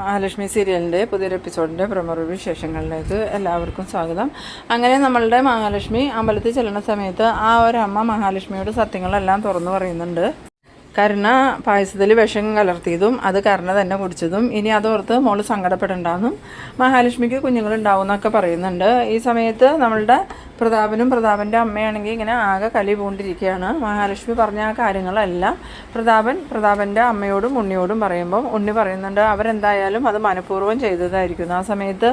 മഹാലക്ഷ്മി സീരിയലിന്റെ പുതിയൊരു എപ്പിസോഡിന്റെ പ്രമോ വിശേഷങ്ങളിലേക്ക് എല്ലാവർക്കും സ്വാഗതം. അങ്ങനെ നമ്മളുടെ മഹാലക്ഷ്മി അമ്പലത്തിൽ ചെല്ലുന്ന സമയത്ത് ആ ഒരു അമ്മ മഹാലക്ഷ്മിയോട് സത്യങ്ങളെല്ലാം തുറന്നു പറയുന്നുണ്ട്. കരുണ പായസത്തിൽ വിഷം കലർത്തിയതും അത് കരുണ തന്നെ കുടിച്ചതും. ഇനി അതോർത്ത് മോൾ സങ്കടപ്പെടണ്ടെന്നും മഹാലക്ഷ്മിക്ക് കുഞ്ഞുങ്ങളുണ്ടാവും എന്നൊക്കെ പറയുന്നുണ്ട്. ഈ സമയത്ത് നമ്മളുടെ പ്രതാപനും പ്രതാപന്റെ അമ്മയാണെങ്കിൽ ഇങ്ങനെ ആകെ കലി പൂണ്ടിരിക്കുകയാണ്. മഹാലക്ഷ്മി പറഞ്ഞ ആ കാര്യങ്ങളെല്ലാം പ്രതാപൻ പ്രതാപന്റെ അമ്മയോടും ഉണ്ണിയോടും പറയുമ്പം ഉണ്ണി പറയുന്നുണ്ട്. അവരെന്തായാലും അത് മനഃപൂർവം ചെയ്തതായിരിക്കുന്നു. ആ സമയത്ത്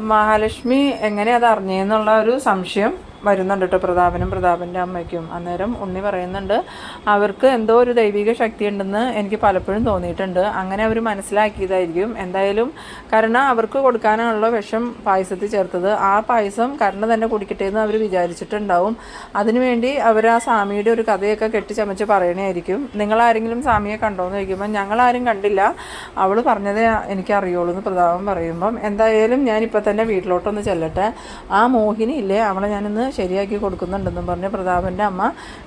മഹാലക്ഷ്മി എങ്ങനെ അത് അറിഞ്ഞെന്നുള്ള ഒരു സംശയം വരുന്നുണ്ട് കേട്ടോ പ്രതാപനും പ്രതാപന്റെ അമ്മയ്ക്കും. അന്നേരം ഉണ്ണി പറയുന്നുണ്ട് അവർക്ക് എന്തോ ഒരു ദൈവിക ശക്തി ഉണ്ടെന്ന് എനിക്ക് പലപ്പോഴും തോന്നിയിട്ടുണ്ട്. അങ്ങനെ അവർ മനസ്സിലാക്കിയതായിരിക്കും. എന്തായാലും കരുണ അവർക്ക് കൊടുക്കാനുള്ള വിഷം പായസത്തിൽ ചേർത്തത്. ആ പായസം കരുണ തന്നെ കുടിക്കട്ടെ എന്ന് അവർ വിചാരിച്ചിട്ടുണ്ടാവും. അതിനുവേണ്ടി അവർ ആ സ്വാമിയുടെ ഒരു കഥയൊക്കെ കെട്ടിച്ചമച്ച് നിങ്ങൾ നിങ്ങളാരെങ്കിലും സ്വാമിയെ കണ്ടോ എന്ന് ചോദിക്കുമ്പോൾ ഞങ്ങളാരും കണ്ടില്ല. അവൾ പറഞ്ഞതേ എനിക്ക് അറിയുള്ളൂ എന്ന് പ്രതാപം പറയുമ്പം എന്തായാലും ഞാനിപ്പോൾ തന്നെ വീട്ടിലോട്ടൊന്ന് ചെല്ലട്ടെ. ആ മോഹിനി ഇല്ലേ അവളെ ഞാനിന്ന് ശരിയാക്കി കൊടുക്കുന്നുണ്ടെന്നും പറഞ്ഞ് പ്രതാപന്റെ അമ്മ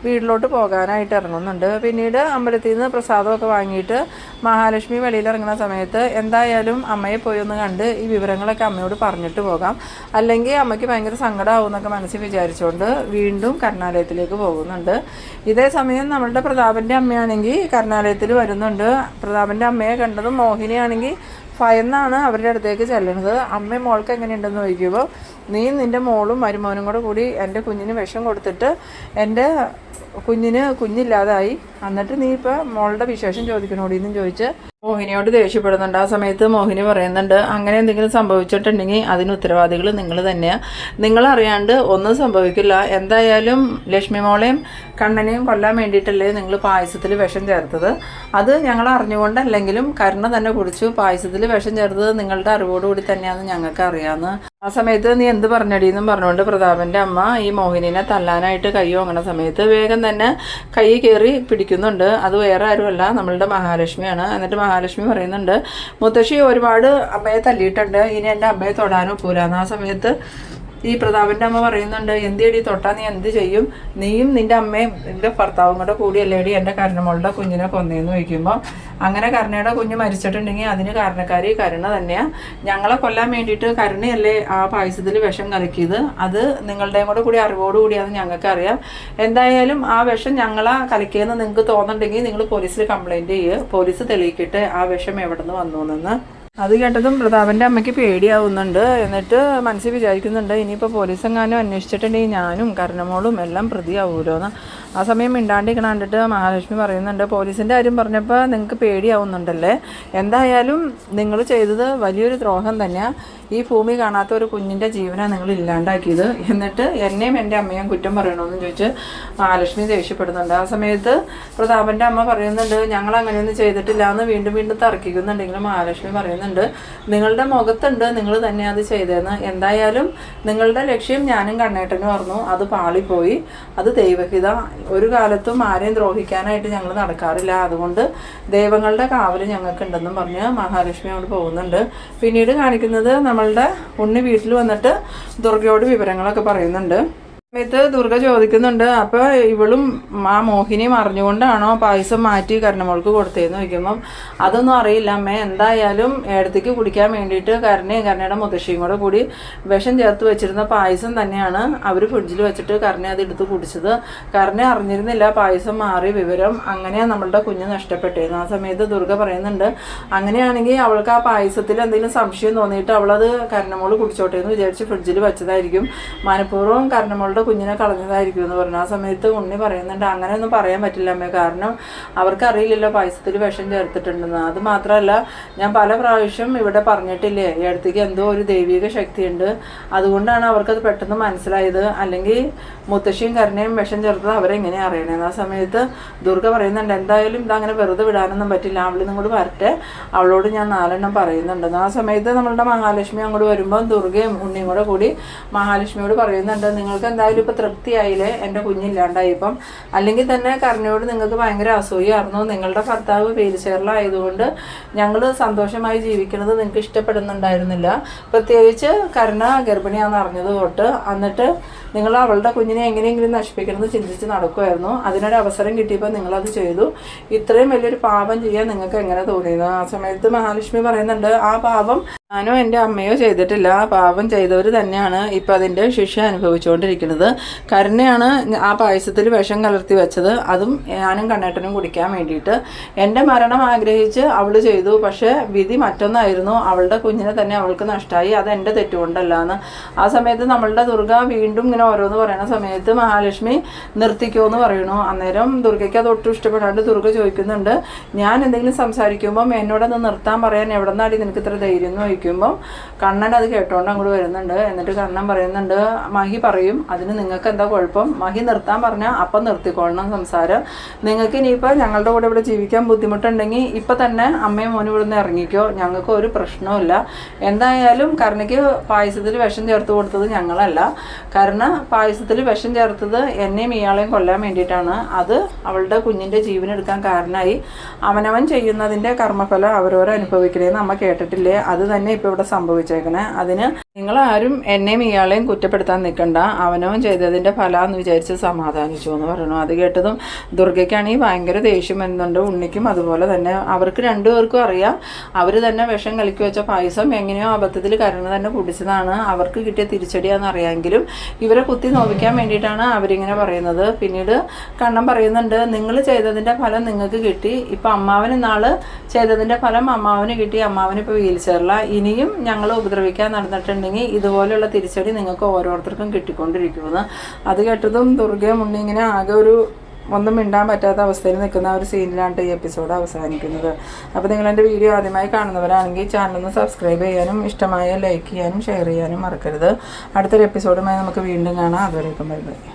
വീട്ടിലോട്ട് പോകാനായിട്ട് ഇറങ്ങുന്നുണ്ട്. പിന്നീട് അമ്പലത്തിൽ നിന്ന് പ്രസാദമൊക്കെ വാങ്ങിയിട്ട് മഹാലക്ഷ്മി വെളിയിൽ ഇറങ്ങുന്ന സമയത്ത് എന്തായാലും അമ്മയെ പോയി ഒന്ന് കണ്ട് ഈ വിവരങ്ങളൊക്കെ അമ്മയോട് പറഞ്ഞിട്ട് പോകാം. അല്ലെങ്കിൽ അമ്മയ്ക്ക് ഭയങ്കര സങ്കടമാവും എന്നൊക്കെ മനസ്സിൽ വിചാരിച്ചുകൊണ്ട് വീണ്ടും കരുണാലയത്തിലേക്ക് പോകുന്നുണ്ട്. ഇതേ സമയം നമ്മളുടെ പ്രതാപന്റെ അമ്മയാണെങ്കിൽ കരുണാലയത്തിൽ വരുന്നുണ്ട്. പ്രതാപന്റെ അമ്മയെ കണ്ടതും മോഹിനിയാണെങ്കിൽ ഭയന്നാണ് അവരുടെ അടുത്തേക്ക് ചെല്ലുന്നത്. അമ്മയും മോൾക്ക് എങ്ങനെയുണ്ടെന്ന് ചോദിക്കുമ്പോൾ നീ നിന്റെ മോളും മരുമോനും കൂടെ കൂടി എന്റെ കുഞ്ഞിന് വിഷം കൊടുത്തിട്ട് എന്റെ കുഞ്ഞിന് കുഞ്ഞില്ലാതായി. എന്നിട്ട് നീ ഇപ്പോൾ മോളുടെ വിശേഷം ചോദിക്കണോടി എന്നും ചോദിച്ച്. മോഹിനിയോട് ദേഷ്യപ്പെടുന്നുണ്ട്. ആ സമയത്ത് മോഹിനി പറയുന്നുണ്ട് അങ്ങനെ എന്തെങ്കിലും സംഭവിച്ചിട്ടുണ്ടെങ്കിൽ അതിന് ഉത്തരവാദികൾ നിങ്ങൾ തന്നെയാണ് നിങ്ങളറിയാണ്ട് ഒന്നും സംഭവിക്കില്ല. എന്തായാലും ലക്ഷ്മി മോളെയും കണ്ണനെയും കൊല്ലാൻ വേണ്ടിയിട്ടല്ലേ നിങ്ങൾ പായസത്തിൽ വിഷം ചേർത്തത്? അത് ഞങ്ങൾ അറിഞ്ഞുകൊണ്ടല്ലെങ്കിലും കരുണ തന്നെ കുടിച്ചു പായസത്തിൽ വിഷം ചേർത്തത് നിങ്ങളുടെ അറിവോടുകൂടി തന്നെയാണെന്ന് ഞങ്ങൾക്ക് അറിയാമെന്ന് ആ സമയത്ത് നീ എന്ത് പറഞ്ഞടിയെന്നും പറഞ്ഞുകൊണ്ട് പ്രതാപന്റെ അമ്മ ഈ മോഹിനിനെ തല്ലാനായിട്ട് കൈ വാങ്ങണ സമയത്ത് വേഗം തന്നെ കൈ കയറി പിടിക്കുന്നുണ്ട്. അത് വേറെ ആരുമല്ല നമ്മളുടെ മഹാലക്ഷ്മിയാണ്. എന്നിട്ട് മഹാലക്ഷ്മി പറയുന്നുണ്ട് മുത്തശ്ശി ഒരുപാട് അമ്മയെ തല്ലിയിട്ടുണ്ട്. ഇനി എന്റെ അമ്മയെ തൊടാനോ പോരാന്ന് ആ സമയത്ത് ഈ പ്രതാപന്റെ അമ്മ പറയുന്നുണ്ട് എന്തിയടി തൊട്ടാ നീ എന്ത് ചെയ്യും? നീയും നിന്റെ അമ്മയും നിന്റെ ഭർത്താവും കൂടെ കൂടിയല്ലേടി എന്റെ കരുണമോളുടെ കുഞ്ഞിനെ കൊന്നേന്ന് ചോദിക്കുമ്പോൾ അങ്ങനെ കരുണയുടെ കുഞ്ഞ് മരിച്ചിട്ടുണ്ടെങ്കിൽ അതിന് കാരണക്കാരി കരുണ തന്നെയാ. ഞങ്ങളെ കൊല്ലാൻ വേണ്ടിയിട്ട് കരുണയല്ലേ ആ പായസത്തിൽ വിഷം കലക്കിയത്? അത് നിങ്ങളുടെയും കൂടെ കൂടി അറിവോടുകൂടിയാണെന്ന് ഞങ്ങൾക്ക് അറിയാം എന്തായാലും ആ വിഷം ഞങ്ങളെ കലക്കിയെന്ന് നിങ്ങൾക്ക് തോന്നുന്നുണ്ടെങ്കിൽ നിങ്ങൾ പോലീസിൽ കംപ്ലൈന്റ് ചെയ്യുക പോലീസ് തെളിയിക്കട്ടെ ആ വിഷം എവിടെ നിന്ന് വന്നു എന്ന്. അത് കേട്ടതും പ്രതാപന്റെ അമ്മയ്ക്ക് പേടിയാവുന്നുണ്ട്. എന്നിട്ട് മനസ്സിൽ വിചാരിക്കുന്നുണ്ട് ഇനിയിപ്പോൾ പോലീസ് എങ്ങാനും അന്വേഷിച്ചിട്ടുണ്ടെങ്കിൽ ഞാനും കരണമോളും എല്ലാം പ്രതിയാവുമല്ലോ എന്ന് ആ സമയം മിണ്ടാണ്ടിരിക്കണ കണ്ടിട്ട് മഹാലക്ഷ്മി പറയുന്നുണ്ട് പോലീസിന്റെ കാര്യം പറഞ്ഞപ്പോൾ നിങ്ങൾക്ക് പേടിയാവുന്നുണ്ടല്ലേ? എന്തായാലും നിങ്ങൾ ചെയ്തത് വലിയൊരു ദ്രോഹം തന്നെയാണ് ഈ ഭൂമി കാണാത്ത ഒരു കുഞ്ഞിന്റെ ജീവനാണ് നിങ്ങൾ ഇല്ലാണ്ടാക്കിയത്. എന്നിട്ട് എന്നെയും എന്റെ അമ്മയും കുറ്റം പറയണമെന്ന് ചോദിച്ച് മഹാലക്ഷ്മി ദേഷ്യപ്പെടുന്നുണ്ട്. ആ സമയത്ത് പ്രതാപന്റെ അമ്മ പറയുന്നുണ്ട് ഞങ്ങൾ അങ്ങനെയൊന്നും ചെയ്തിട്ടില്ല എന്ന് വീണ്ടും വീണ്ടും തർക്കിക്കുന്നുണ്ടെങ്കിലും മഹാലക്ഷ്മി പറയുന്നുണ്ട് നിങ്ങളുടെ മുഖത്തുണ്ട് നിങ്ങൾ തന്നെ അത് ചെയ്തതെന്ന് എന്തായാലും നിങ്ങളുടെ ലക്ഷ്യം ഞാനും കണ്ണേട്ടനും പറഞ്ഞു അത് പാളിപ്പോയി. അത് ദൈവഹിത. ഒരു കാലത്തും ആരെയും ദ്രോഹിക്കാനായിട്ട് ഞങ്ങൾ നടക്കാറില്ല. അതുകൊണ്ട് ദൈവങ്ങളുടെ കാവൽ ഞങ്ങൾക്കുണ്ടെന്നും പറഞ്ഞ് മഹാലക്ഷ്മി അവിടെ പോകുന്നുണ്ട്. പിന്നീട് കാണിക്കുന്നത് നമ്മളുടെ ഉണ്ണി വീട്ടിൽ വന്നിട്ട് ദുർഗയോട് വിവരങ്ങളൊക്കെ പറയുന്നുണ്ട്. സമയത്ത് ദുർഗ ചോദിക്കുന്നുണ്ട് അപ്പോൾ ഇവളും ആ മോഹിനിയും അറിഞ്ഞുകൊണ്ടാണോ പായസം മാറ്റി കരണമോൾക്ക് കൊടുത്തേന്ന് ചോദിക്കുമ്പം അതൊന്നും അറിയില്ല അമ്മ എന്തായാലും ഏടത്തേക്ക് കുടിക്കാൻ വേണ്ടിയിട്ട് കരണയും കരണയുടെ മുത്തശ്ശിയും കൂടെ കൂടി വിഷം ചേർത്ത് വെച്ചിരുന്ന പായസം തന്നെയാണ് അവർ ഫ്രിഡ്ജിൽ വെച്ചിട്ട് കരണ അത് എടുത്ത് കുടിച്ചത്. കരണ അറിഞ്ഞിരുന്നില്ല പായസം മാറി വിവരം അങ്ങനെയാണ് നമ്മളുടെ കുഞ്ഞ് നഷ്ടപ്പെട്ടിരുന്നു ആ സമയത്ത് ദുർഗ പറയുന്നുണ്ട് അങ്ങനെയാണെങ്കിൽ അവൾക്ക് ആ പായസത്തിൽ എന്തെങ്കിലും സംശയം തോന്നിയിട്ട് അവളത് കരണമോൾ കുടിച്ചോട്ടെ എന്ന് വിചാരിച്ച് ഫ്രിഡ്ജിൽ വെച്ചതായിരിക്കും. മനഃപൂർവം കരുണമോളുടെ കുഞ്ഞിനെ കളഞ്ഞതായിരിക്കും എന്ന് പറഞ്ഞു. ആ സമയത്ത് ഉണ്ണി പറയുന്നുണ്ട് അങ്ങനെയൊന്നും പറയാൻ പറ്റില്ല അമ്മേ. കാരണം അവർക്കറിയില്ലല്ലോ പായസത്തിൽ വിഷം ചേർത്തിട്ടുണ്ടെന്ന്. അത് മാത്രമല്ല ഞാൻ പല പ്രാവശ്യം ഇവിടെ പറഞ്ഞിട്ടില്ലേ ഈ അടുത്തേക്ക് എന്തോ ഒരു ദൈവിക ശക്തിയുണ്ട്. അതുകൊണ്ടാണ് അവർക്കത് പെട്ടെന്ന് മനസ്സിലായത്. അല്ലെങ്കിൽ മുത്തശ്ശിയും കരുണയും വിഷം ചേർത്തത് അവരെങ്ങനെ അറിയണേന്ന്. ആ സമയത്ത് ദുർഗ പറയുന്നുണ്ട് എന്തായാലും ഇതങ്ങനെ വെറുതെ വിടാനൊന്നും പറ്റില്ല. അവളിൽ കൂടി വരട്ടെ. അവളോട് ഞാൻ നാലെണ്ണം പറയുന്നുണ്ടെന്ന് ആ സമയത്ത് നമ്മളുടെ മഹാലക്ഷ്മി അങ്ങോട്ട് വരുമ്പോൾ ദുർഗയും ഉണ്ണിയും കൂടെ കൂടി മഹാലക്ഷ്മിയോട് പറയുന്നുണ്ട് നിങ്ങൾക്ക് എന്തായാലും എന്തായാലും ഇപ്പം തൃപ്തിയായില്ലേ? എന്റെ കുഞ്ഞില്ലാണ്ടായി ഇപ്പം. അല്ലെങ്കിൽ തന്നെ കറിഞ്ഞോട് നിങ്ങൾക്ക് ഭയങ്കര അസൂയായിരുന്നു. നിങ്ങളുടെ ഭർത്താവ് വീൽ ചെയറിലായതുകൊണ്ട് ഞങ്ങൾ സന്തോഷമായി ജീവിക്കുന്നത് നിങ്ങൾക്ക് ഇഷ്ടപ്പെടുന്നുണ്ടായിരുന്നില്ല. പ്രത്യേകിച്ച് കരുണ ഗർഭിണിയാണെന്ന് അറിഞ്ഞത് തൊട്ട് എന്നിട്ട് നിങ്ങൾ അവളുടെ കുഞ്ഞിനെ എങ്ങനെയെങ്കിലും നശിപ്പിക്കണമെന്ന് ചിന്തിച്ച് നടക്കുമായിരുന്നു അതിനൊരു അവസരം കിട്ടിയപ്പോൾ നിങ്ങളത് ചെയ്തു. ഇത്രയും വലിയൊരു പാപം ചെയ്യാൻ നിങ്ങൾക്ക് എങ്ങനെ തോന്നിയത്? ആ സമയത്ത് മഹാലക്ഷ്മി പറയുന്നുണ്ട് ആ പാപം ഞാനോ എന്റെ അമ്മയോ ചെയ്തിട്ടില്ല. പാപം ചെയ്തവർ തന്നെയാണ് ഇപ്പം അതിന്റെ ശിക്ഷ അനുഭവിച്ചുകൊണ്ടിരിക്കുന്നത് കരുണയാണ് ആ പായസത്തിൽ വിഷം കലർത്തി വെച്ചത്. അതും ഞാനും കണ്ണേട്ടനും കുടിക്കാൻ വേണ്ടിയിട്ട്. എന്റെ മരണം ആഗ്രഹിച്ച് അവൾ ചെയ്തു. പക്ഷേ വിധി മറ്റൊന്നായിരുന്നു. അവളുടെ കുഞ്ഞിനെ തന്നെ അവൾക്ക് നഷ്ടമായി അത് എന്റെ തെറ്റുകൊണ്ടല്ല എന്ന് ആ സമയത്ത് നമ്മളുടെ ദുർഗ വീണ്ടും ഇങ്ങനെ ഓരോന്ന് പറയുന്ന സമയത്ത് മഹാലക്ഷ്മി നിർത്തിക്കോ എന്ന് പറയണു അന്നേരം ദുർഗയ്ക്ക് അത് ഒട്ടും ഇഷ്ടപ്പെടാണ്ട് ദുർഗ ചോദിക്കുന്നുണ്ട് ഞാൻ എന്തെങ്കിലും സംസാരിക്കുമ്പം എന്നോടൊന്ന് നിർത്താൻ പറയാൻ എവിടെ നിന്നാടി നിനക്ക് ഇത്ര ധൈര്യം എന്ന് ചോദിക്കുമ്പം കണ്ണൻ അത് കേട്ടോണ്ട് അങ്ങോട്ട് വരുന്നുണ്ട്. എന്നിട്ട് കണ്ണൻ പറയുന്നുണ്ട് മഹി പറയും അതിന് നിങ്ങൾക്ക് എന്താ കുഴപ്പം? മഹി നിർത്താൻ പറഞ്ഞാൽ അപ്പം നിർത്തിക്കൊള്ളണം സംസാരം. നിങ്ങൾക്ക് ഇനിയിപ്പോൾ ഞങ്ങളുടെ കൂടെ ഇവിടെ ജീവിക്കാൻ ബുദ്ധിമുട്ടുണ്ടെങ്കിൽ ഇപ്പം തന്നെ അമ്മയും മോനും ഇവിടെ നിന്ന് ഇറങ്ങിക്കോ. ഞങ്ങൾക്ക് ഒരു പ്രശ്നവുമില്ല എന്തായാലും കരുണയ്ക്ക് പായസത്തിൽ വിഷം ചേർത്ത് കൊടുത്തത് ഞങ്ങളല്ല. കരുണ പായസത്തിൽ വിഷം ചേർത്തത് എന്നെയും ഇയാളെയും കൊല്ലാൻ വേണ്ടിയിട്ടാണ്. അത് അവളുടെ കുഞ്ഞിന്റെ ജീവനെടുക്കാൻ കാരണമായി അവനവൻ ചെയ്യുന്നതിന്റെ കർമ്മഫലം അവരവരെ അനുഭവിക്കണേന്ന് അമ്മ കേട്ടിട്ടില്ലേ? അത് തന്നെ ഇപ്പോൾ ഇവിടെ സംഭവിച്ചേക്കണേ. അതിന് നിങ്ങളാരും എന്നെയും ഇയാളെയും കുറ്റപ്പെടുത്താൻ നിൽക്കണ്ട. അവനവൻ ചെയ്തതിന്റെ ഫലമെന്ന് വിചാരിച്ച് സമാധാനിച്ചു എന്ന് പറയണു. അത് കേട്ടതും ദുർഗയ്ക്കാണെങ്കിൽ ഭയങ്കര ദേഷ്യം വരുന്നുണ്ട്. ഉണ്ണിക്കും അതുപോലെ തന്നെ അവർക്ക് രണ്ടുപേർക്കും അറിയാം. അവർ തന്നെ വിഷം കലക്കി വെച്ച പായസം എങ്ങനെയോ അബദ്ധത്തിൽ കരുണ തന്നെ കുടിച്ചതാണ്. അവർക്ക് കിട്ടിയ തിരിച്ചടിയാണെന്ന് അറിയാമെങ്കിലും ഇവരെ കുത്തി നോവിക്കാൻ വേണ്ടിയിട്ടാണ് അവരിങ്ങനെ പറയുന്നത്. പിന്നീട് കണ്ണം പറയുന്നുണ്ട് നിങ്ങൾ ചെയ്തതിന്റെ ഫലം നിങ്ങൾക്ക് കിട്ടി. ഇപ്പം അമ്മാവന് നാൾ ചെയ്തതിന്റെ ഫലം അമ്മാവന് കിട്ടി. അമ്മാവന് ഇപ്പോൾ വീൽ ചെയറില്ല ഇനിയും ഞങ്ങൾ ഉപദ്രവിക്കാൻ നടന്നിട്ടുണ്ടെങ്കിൽ ഇതുപോലെയുള്ള തിരിച്ചടി നിങ്ങൾക്ക് ഓരോരുത്തർക്കും കിട്ടിക്കൊണ്ടിരിക്കുന്നത് അത് കേട്ടതും ദുർഗയെ മുന്നേ ഇങ്ങനെ ആകെ ഒരു ഒന്നും മിണ്ടാൻ പറ്റാത്ത അവസ്ഥയിൽ നിൽക്കുന്ന ഒരു സീനിലാണ് ഈ എപ്പിസോഡ് അവസാനിക്കുന്നത്. അപ്പോൾ നിങ്ങൾ എന്റെ വീഡിയോ ആദ്യമായി കാണുന്നവരാണെങ്കിൽ ചാനലൊന്ന് സബ്സ്ക്രൈബ് ചെയ്യാനും ഇഷ്ടമായ ലൈക്ക് ചെയ്യാനും ഷെയർ ചെയ്യാനും മറക്കരുത്. അടുത്തൊരു എപ്പിസോഡുമായി നമുക്ക് വീണ്ടും കാണാം. അതുവരേക്കും ബൈ ബൈ.